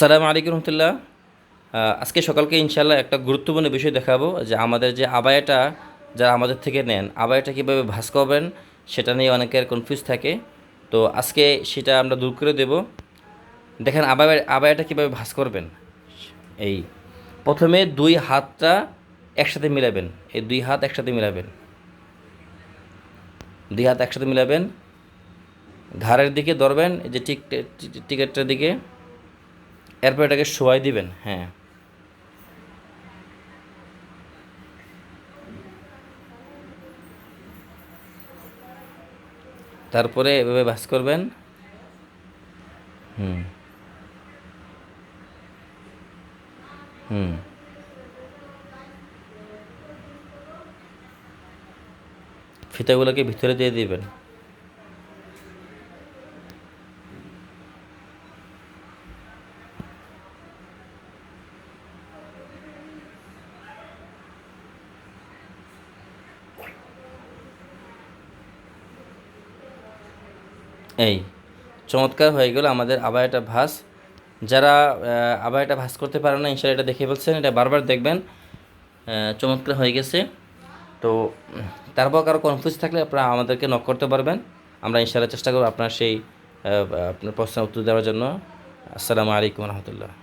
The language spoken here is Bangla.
সালাম আলাইকুম রহমতুল্লাহ। আজকে সকালকে ইনশাল্লাহ একটা গুরুত্বপূর্ণ বিষয় দেখাবো যে আমাদের যে আবায়াটা যারা আমাদের থেকে নেন, আবায়াটা কীভাবে ভাস করবেন সেটা নিয়ে অনেকের কনফিউজ থাকে। তো আজকে সেটা আমরা দূর করে দেব। দেখেন আবায়া, আবায়াটা কীভাবে ভাস করবেন? এই প্রথমে দুই হাতটা একসাথে মিলাবেন। এই দুই হাত একসাথে মিলাবেন। দুই হাত একসাথে মিলাবেন। ঘাড়ের দিকে ধরবেন যে টিক, টিকেটটার দিকে। এরপর এটাকে শোয়াই দিবেন হ্যাঁ। তারপরে এভাবে ভাস করবেন। হুম। হুম। ফিতাগুলোকে ভিতরে দিয়ে দিবেন। এই, চমৎকার হয়ে গেল আমাদের আবার একটা ভাস যারা আবার একটা ভাস করতে পারে না ইনশাল্লাহ এটা দেখে বলছেন এটা বারবার দেখবেন। চমৎকার হয়ে গেছে। তো তারপর কারও কনফিউজ থাকলে আপনারা আমাদেরকে নক করতে পারবেন। আমরা ইনশাল্লাহ চেষ্টা করব আপনার সেই আপনার প্রশ্নের উত্তর দেওয়ার জন্য। আসসালামু আলাইকুম রহমতুল্লাহ।